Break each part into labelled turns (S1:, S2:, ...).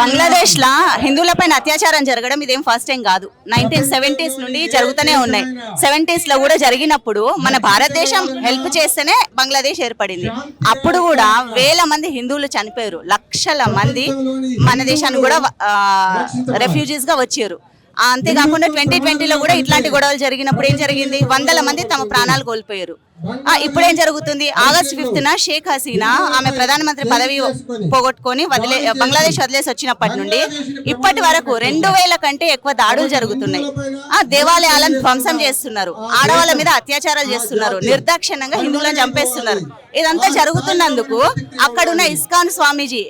S1: బంగ్లాదేశ్ లా హిందువులపైన అత్యాచారం జరగడం ఇదేం ఫస్ట్ టైం కాదు. నైన్టీన్ సెవెంటీస్ నుండి జరుగుతూనే ఉన్నాయి. సెవెంటీస్లో కూడా జరిగినప్పుడు మన భారతదేశం హెల్ప్ చేస్తేనే బంగ్లాదేశ్ ఏర్పడింది. అప్పుడు కూడా వేల మంది హిందువులు చనిపోయారు. లక్షల మంది మన దేశానికి కూడా రెఫ్యూజీస్గా వచ్చారు. అంతేకాకుండా ట్వంటీ ట్వంటీలో కూడా ఇట్లాంటి గొడవలు జరిగినప్పుడు ఏం జరిగింది? వందల మంది తమ ప్రాణాలు కోల్పోయారు. ఇప్పుడేం జరుగుతుంది? ఆగస్ట్ ఫిఫ్త్ న షేక్ హసీనా ఆమె ప్రధానమంత్రి పదవి పోగొట్టుకొని వదిలే బంగ్లాదేశ్ వదిలేసి వచ్చినప్పటి నుండి ఇప్పటి వరకు రెండు వేల కంటే ఎక్కువ దాడులు జరుగుతున్నాయి. ఆ దేవాలయాలను ధ్వంసం చేస్తున్నారు. ఆడవాళ్ళ మీద అత్యాచారాలు చేస్తున్నారు. నిర్దాక్షిణ్యంగా హిందువులను చంపేస్తున్నారు. ఇదంతా జరుగుతున్నందుకు అక్కడున్న ఇస్కాన్ స్వామీజీ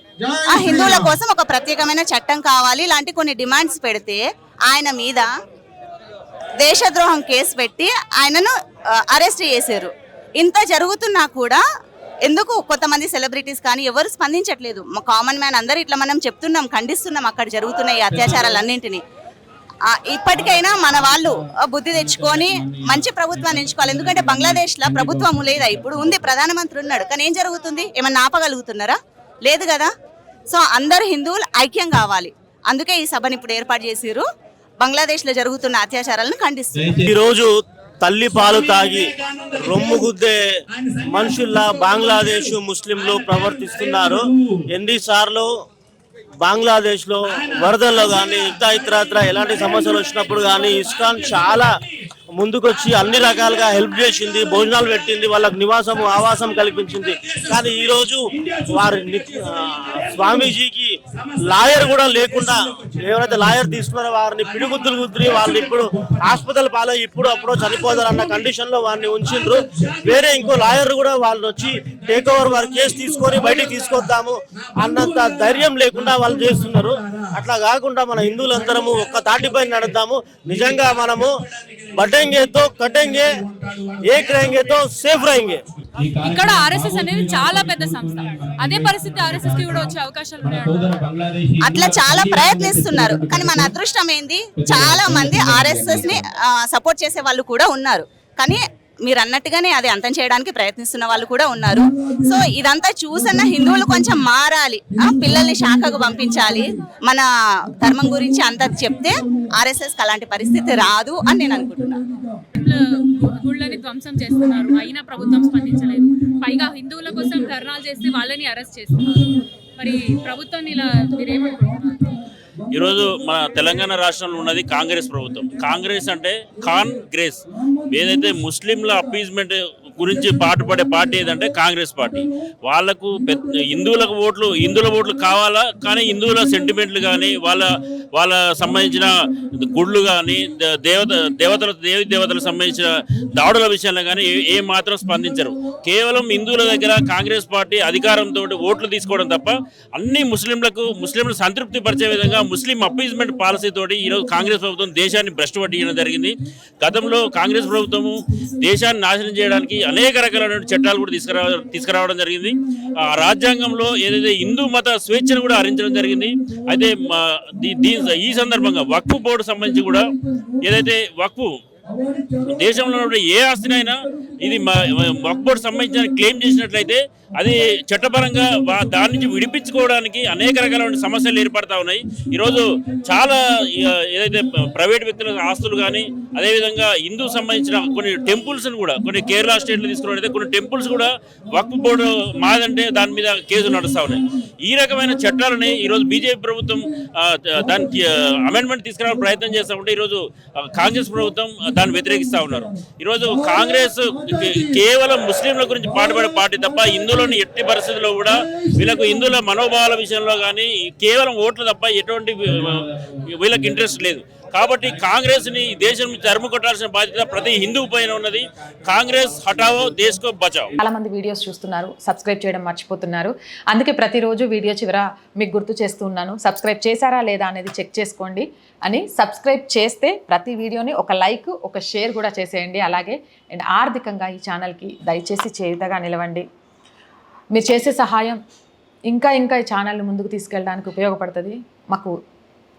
S1: ఆ హిందువుల కోసం ఒక ప్రత్యేకమైన చట్టం కావాలి. ఇలాంటి కొన్ని డిమాండ్స్ పెడితే ఆయన మీద దేశద్రోహం కేసు పెట్టి ఆయనను అరెస్ట్ చేశారు. ఇంత జరుగుతున్నా కూడా ఎందుకు కొంతమంది సెలబ్రిటీస్ కానీ ఎవరు స్పందించట్లేదు? మా కామన్ మ్యాన్ అందరు ఇట్లా మనం చెప్తున్నాం ఖండిస్తున్నాం అక్కడ జరుగుతున్న ఈ అత్యాచారాలన్నింటినీ. ఇప్పటికైనా మన వాళ్ళు బుద్ధి తెచ్చుకొని మంచి ప్రభుత్వాన్ని ఎంచుకోవాలి. ఎందుకంటే బంగ్లాదేశ్లో ప్రభుత్వం లేదా ఇప్పుడు ఉంది ప్రధానమంత్రి ఉన్నాడు. కానీ ఏం జరుగుతుంది? ఏమన్నా ఆపగలుగుతున్నారా? లేదు కదా? సో అందరు హిందువులు ఐక్యం కావాలి. అందుకే ఈ సభను ఇప్పుడు ఏర్పాటు చేసిరు బంగ్లాదేశ్లో జరుగుతున్న అత్యాచారాలను ఖండిస్తున్నారు.
S2: ఈరోజు తల్లి పాలు తాగి రొమ్ము గుద్దే మనుషుల్లా బంగ్లాదేశ్ ముస్లింలు ప్రవర్తిస్తున్నారు. ఎన్నిసార్లు బంగ్లాదేశ్లో వరదల్లో కానీ ఇతర ఇతరత్ర ఎలాంటి సమస్యలు వచ్చినప్పుడు కానీ ఇస్కాన్ చాలా ముందుకొచ్చి అన్ని రకాలుగా హెల్ప్ చేసింది భోజనాలు పెట్టింది వాళ్ళకు నివాసం ఆవాసం కల్పించింది. కానీ ఈరోజు వారి స్వామీజీకి లాయర్ కూడా లేకుండా ఎవరైతే లాయర్ తీసుకున్నారో వారిని పిడిగుద్దులు గుద్దుని వాళ్ళు ఇప్పుడు హాస్పిటల్ పాలై ఇప్పుడు అప్పుడు చనిపోతారు అన్న కండిషన్లో వారిని ఉంచిండ్రు. వేరే ఇంకో లాయర్ కూడా వాళ్ళు వచ్చి టేక్ ఓవర్ వారి కేసు తీసుకొని బయటికి తీసుకొద్దాము అన్నంత ధైర్యం లేకుండా వాళ్ళు చేస్తున్నారు. అట్లా కాకుండా మన హిందువులందరము ఒక్క తాటిపై నడుద్దాము. నిజంగా మనము బట్ కటెంగే ఏక్ రేంగేతో సేఫ్ రేంగే.
S3: ఇక్కడ ఆర్ఎస్ఎస్ అనేది చాలా పెద్ద సంస్థ. అదే పరిస్థితి ఆర్ఎస్ఎస్కి కూడా వచ్చే అవకాశాలు ఉన్నాయి
S1: అట్లా చాలా ప్రయత్నిస్తున్నారు. కానీ మన అదృష్టం ఏంది? చాలా మంది ఆర్ఎస్ఎస్ని సపోర్ట్ చేసే వాళ్ళు కూడా ఉన్నారు. కానీ మీరు అన్నట్టుగానే అది అంతం చేయడానికి ప్రయత్నిస్తున్న వాళ్ళు కూడా ఉన్నారు. సో ఇదంతా చూసన్న హిందువులు కొంచెం మారాలి. ఆ, పిల్లల్ని శాఖకు పంపించాలి. మన ధర్మం గురించి అంతా చెప్తే ఆర్ఎస్ఎస్ అలాంటి పరిస్థితి రాదు అని నేను అనుకుంటున్నాను
S3: గుళ్ళని ధ్వంసం చేస్తున్నారు. అయినా ప్రభుత్వం స్పందించలేదు. పైగా హిందువుల కోసం ధర్నాలు చేస్తే వాళ్ళని అరెస్ట్ చేస్తున్నారు. మరి ప్రభుత్వాన్ని ఇలా మీరేమనుకుంటున్నారు
S4: ఈరోజు మన తెలంగాణ రాష్ట్రంలో ఉన్నది కాంగ్రెస్ ప్రభుత్వం. కాంగ్రెస్ అంటే కాంగ్రెస్ ఏదైతే ముస్లింల అపీజ్మెంట్ గురించి పాటుపడే పార్టీ ఏదంటే కాంగ్రెస్ పార్టీ. వాళ్ళకు పెద్ద హిందువులకు ఓట్లు హిందువుల ఓట్లు కావాలా? కానీ హిందువుల సెంటిమెంట్లు కానీ వాళ్ళ వాళ్ళ సంబంధించిన గుళ్ళు కానీ దే- దేవత దేవతల దేవి దేవతలకు సంబంధించిన దాడుల విషయంలో కానీ ఏ- మాత్రం స్పందించరు. కేవలం హిందువుల దగ్గర కాంగ్రెస్ పార్టీ అధికారంతో ఓట్లు తీసుకోవడం తప్ప అన్ని ముస్లింలకు ముస్లింలు సంతృప్తి పరిచే విధంగా ముస్లిం అపీజ్మెంట్ పాలసీతోటి ఈరోజు కాంగ్రెస్ ప్రభుత్వం దేశాన్ని భ్రష్టు పట్టించడం జరిగింది. గతంలో కాంగ్రెస్ ప్రభుత్వము దేశాన్ని నాశనం చేయడానికి అనేక రకాలైన చట్టాలు కూడా తీసుకురా తీసుకురావడం జరిగింది. ఆ రాజ్యాంగంలో ఏదైతే హిందూ మత స్వేచ్ఛను కూడా హరించడం జరిగింది. అయితే మా- దీ- ఈ సందర్భంగా వక్ఫ్ బోర్డు సంబంధించి కూడా ఏదైతే వక్ఫ్ దేశంలో ఉన్న ఏ ఆస్తినైనా ఇది మా- సంబంధించిన క్లెయిమ్ చేసినట్లయితే అది చట్టపరంగా దాని నుంచి విడిపించుకోవడానికి అనేక రకాలైన సమస్యలు ఏర్పడతా ఉన్నాయి. ఈరోజు చాలా ఏదైతే ప్రైవేట్ వ్యక్తుల ఆస్తులు కానీ అదేవిధంగా హిందూ సంబంధించిన కొన్ని టెంపుల్స్ కూడా కొన్ని కేరళ స్టేట్లో తీసుకున్నట్లయితే కొన్ని టెంపుల్స్ కూడా వక్ఫ్ బోర్డు మాదంటే దాని మీద కేసులు నడుస్తూ ఉన్నాయి. ఈ రకమైన చట్టాలని ఈరోజు బీజేపీ ప్రభుత్వం దానికి అమెండ్మెంట్ తీసుకురావడానికి ప్రయత్నం చేస్తూ ఉంటే ఈరోజు కాంగ్రెస్ ప్రభుత్వం దాన్ని వ్యతిరేకిస్తూ ఉన్నారు. ఈరోజు కాంగ్రెస్ కేవలం ముస్లింల గురించి పాటుపడే పార్టీ తప్ప హిందువులను ఎట్టి పరిస్థితుల్లో కూడా వీళ్ళకు హిందువుల మనోభావాల విషయంలో కానీ కేవలం ఓట్లు తప్ప ఎటువంటి వీళ్ళకి ఇంట్రెస్ట్ లేదు. కాబట్టి కాంగ్రెస్ని దేశం నుంచి తరుము కొట్టాల్సిన బాధ్యత ప్రతి హిందువు పైన ఉన్నది. కాంగ్రెస్ హటావో దేశకో బచావ్.
S5: చాలా మంది వీడియోస్ చూస్తున్నారు సబ్స్క్రైబ్ చేయడం మర్చిపోతున్నారు. అందుకే ప్రతిరోజు వీడియో చివర మీకు గుర్తు చేస్తూ ఉన్నాను. సబ్స్క్రైబ్ చేశారా లేదా అనేది చెక్ చేసుకోండి అని. సబ్స్క్రైబ్ చేస్తే ప్రతి వీడియోని ఒక లైక్ ఒక షేర్ కూడా చేసేయండి. అలాగే అండ్ ఆర్థికంగా ఈ ఛానల్కి దయచేసి చేతగా నిలవండి. మీరు చేసే సహాయం ఇంకా ఇంకా ఈ ఛానల్ని ముందుకు తీసుకెళ్ళడానికి ఉపయోగపడుతుంది. మాకు